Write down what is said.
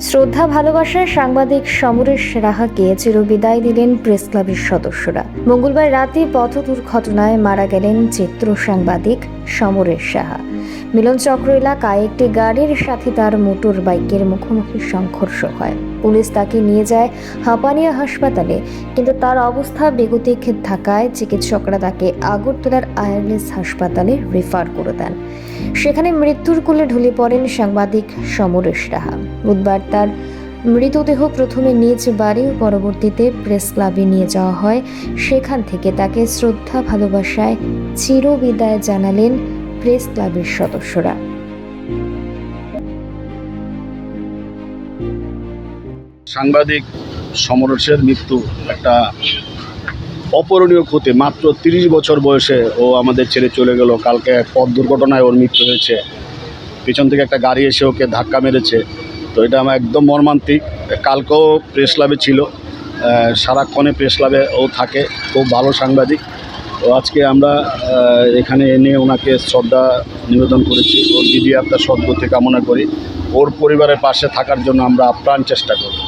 শ্রদ্ধা ভালোবাসায় সাংবাদিক সমরেশ রাহাকে চিরবিদায় দিলেন প্রেস ক্লাবের সদস্যরা। মঙ্গলবার রাতে পথ দুর্ঘটনায় মারা গেলেন চিত্র সাংবাদিক সমরেশ সাহা। মিলন চক্র এলাকায় একটি গাড়ির সাথে তার মোটর বাইকের মুখোমুখি সংঘর্ষ হয়। পুলিশ তাকে নিয়ে যায় হাঁপানিয়া হাসপাতালে। কিন্তু তার অবস্থা বেগতিক থাকায় চিকিৎসকরা তাকে আগরতলার আয়ারলেস হাসপাতালে রেফার করে দেন। সেখানে মৃত্যুর কোলে ঢলে পড়েন সাংবাদিক সমরেশ রাহা। বুধবার তার মৃতদেহ প্রথমে নিজ বাড়ি, পরবর্তীতে প্রেস ক্লাবে নিয়ে যাওয়া হয়। সেখান থেকে তাকে শ্রদ্ধা, ভালোবাসায় চিরবিদায় জানালেন প্রেস ক্লাবের সদস্যরা। সাংবাদিক সমরসের মৃত্যু একটা অপরণীয় ক্ষতি। মাত্র তিরিশ বছর বয়সে ও আমাদের ছেড়ে চলে গেল। কালকে পথ দুর্ঘটনায় ওর মৃত্যু হয়েছে। পিছন থেকে একটা গাড়ি এসে ওকে ধাক্কা মেরেছে। তো এটা আমার একদম মর্মান্তিক। কালকেও প্রেস ক্লাবে ছিল। সারাক্ষণে প্রেস ক্লাবে ও থাকে। খুব ভালো সাংবাদিক। তো আজকে আমরা এখানে এনে ওনাকে শ্রদ্ধা নিবেদন করেছি। ওর দিদি আপনার সদ্গতি কামনা করি। ওর পরিবারের পাশে থাকার জন্য আমরা আপ্রাণ চেষ্টা করব।